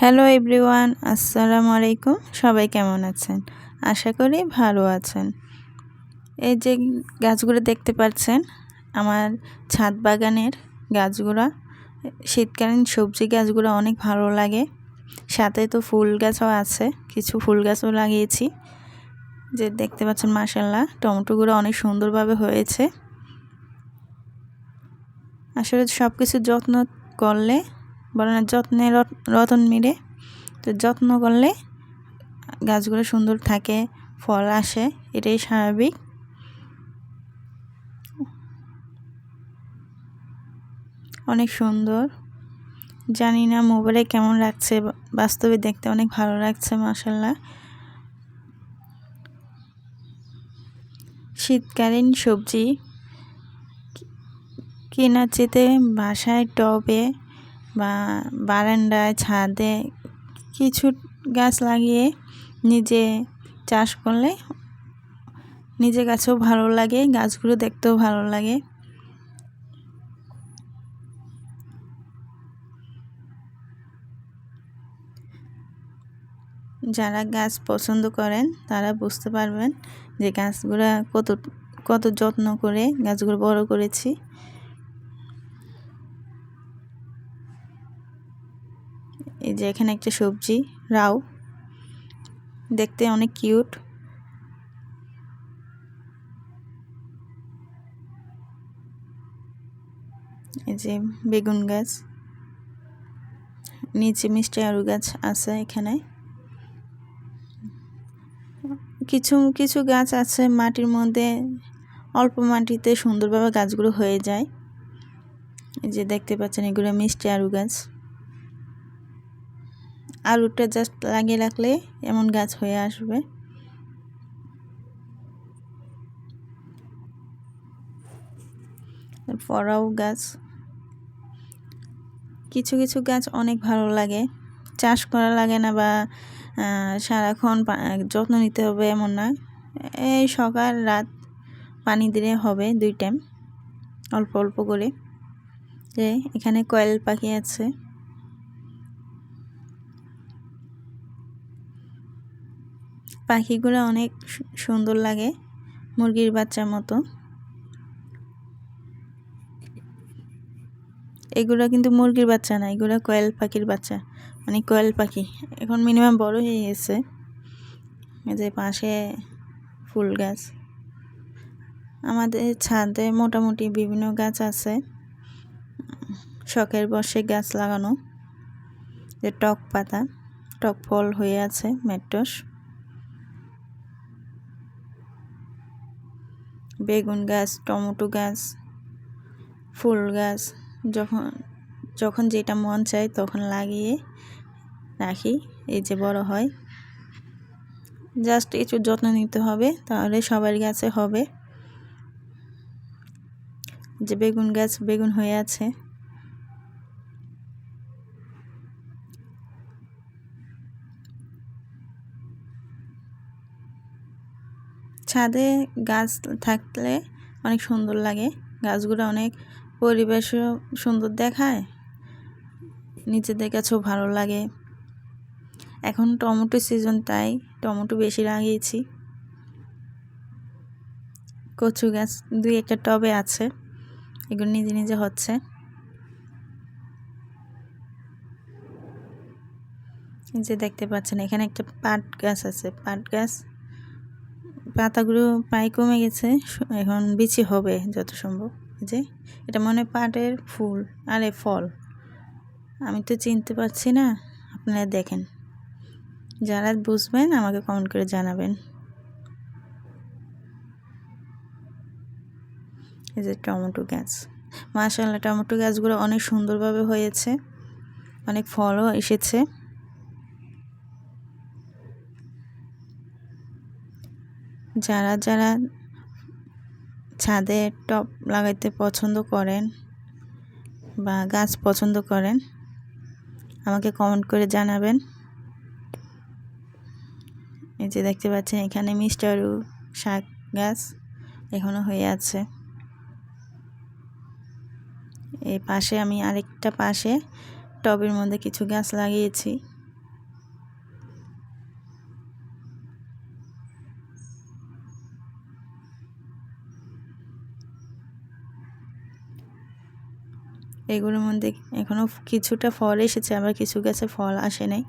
Hello everyone, আসসালামু আলাইকুম। সবাই কেমন আছেন? আশা করি ভালো আছেন। এই যে গাছগুলো দেখতে পাচ্ছেন, আমার ছাদ বাগানের গাছগুলো, শীতকালীন সবজি গাছগুলো অনেক ভালো লাগে। সাথে তো ফুল গাছও আছে, কিছু ফুল গাছও লাগিয়েছি। যে দেখতে পাচ্ছেন মাসাল্লাহ টমেটোগুলো অনেক সুন্দরভাবে হয়েছে। আসলে সব কিছু যত্ন করলে বলে না যত্নে রতন মিলে। তো যত্ন করলে গাছগুলো সুন্দর থাকে, ফল আসে, এটাই স্বাভাবিক। অনেক সুন্দর। জানি না মোবাইলে কেমন লাগছে বাস্তবে দেখতে অনেক ভালো লাগছে মাসাল্লাহ শীতকালীন সবজি কেনার চেতে বাসায় টবে বা বারান্দায়, ছাদে কিছু গাছ লাগিয়ে নিজে চাষ করলে নিজে গাছেও ভালো লাগে, গাছগুলো দেখতেও ভালো লাগে। যারা গাছ পছন্দ করেন, তারা বুঝতে পারবেন যে গাছগুলো কত কত যত্ন করে গাছগুলো বড় করেছি। এই যে এখানে একটা সবজি রাও দেখতে অনেক কিউট। এই যে বেগুন গাছ। নিচে মিষ্টি আলু গাছ আছে এখানে। কিছু কিছু গাছ আছে মাটির মধ্যে, অল্প মাটিতে সুন্দরভাবে গাছগুলো হয়ে যায়। এই যে দেখতে পাচ্ছেন এগুলো মিষ্টি আলু গাছ। আলুটা জাস্ট লাগিয়ে রাখলে এমন গাছ হয়ে আসবে। পরাও গাছ। কিছু কিছু গাছ অনেক ভালো লাগে। চাষ করা লাগে না বা সারাক্ষণ যত্ন নিতে হবে এমন না। এই সকাল, রাত পানি দিলে হবে দুই টাইম অল্প অল্প করে। যে এখানে কয়েল পাখি আছে। পাখিগুলো অনেক সুন্দর লাগে, মুরগির বাচ্চার মতো। এগুলো কিন্তু মুরগির বাচ্চা না, এগুলো কয়েল পাখির বাচ্চা মানে কয়েল পাখি। এখন মিনিমাম বড় হয়ে গেছে যে পাশে ফুল গাছ। আমাদের ছাদে মোটামুটি বিভিন্ন গাছ আছে, শখের বসে গাছ লাগানো, যে টক পাতা, টক ফল হয়ে আছে মেট্রস বেগুন গাছ, টমেটো গাছ, ফুল গাছ, যখন যখন যেটা মন চায় তখন লাগিয়ে রাখি। এই যে বড় হয়। জাস্ট একটু যত্ন নিতে হবে, তাহলে সবার গাছে হবে। যে বেগুন গাছ বেগুন হয়ে আছে। ছাদে গাছ থাকলে অনেক সুন্দর লাগে। গাছগুলো অনেক পরিবেশও সুন্দর দেখায়। নিজেদের কাছেও ভালো লাগে। এখন টমেটো সিজন তাই টমেটো বেশি লাগিয়েছি। কচু গাছ দুই একটা টবে আছে। এগুলো নিজে নিজে হচ্ছে। যে দেখতে পাচ্ছেন, এখানে একটা পাট গাছ আছে। পাট গাছ পাতাগুলো পাই কমে গেছে এখন বিচি হবে যত সম্ভব। যে, এটা মনে পাটের ফুল, আরে ফল। আমি তো চিনতে পারছি না, আপনারা দেখেন। যারা বুঝবেন, আমাকে কমেন্ট করে জানাবেন। এই যে টমেটো গাছ। মাশাল্লাহ টমেটো গাছগুলো অনেক সুন্দরভাবে হয়েছে। অনেক ফলও এসেছে। যারা যারা ছাদে টপ লাগাইতে পছন্দ করেন বা গাছ পছন্দ করেন, আমাকে কমেন্ট করে জানাবেন। এই যে দেখতে পাচ্ছেন, এখানে মিস্টারু শাক গাছ এখনও হয়ে আছে। এই পাশে আমি আরেকটা পাশে টবের মধ্যে কিছু গাছ লাগিয়েছি। এগুলোর মধ্যে এখনও কিছুটা ফল এসেছে, আবার কিছু গাছে ফল আসে নাই।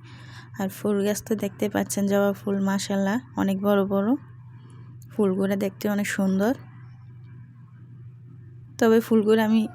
আর ফুল গাছ তো দেখতে পাচ্ছেন, জবা ফুল মাসাল্লাহ অনেক বড় বড়। ফুলগুলো দেখতে অনেক সুন্দর। তবে ফুলগুলো আমি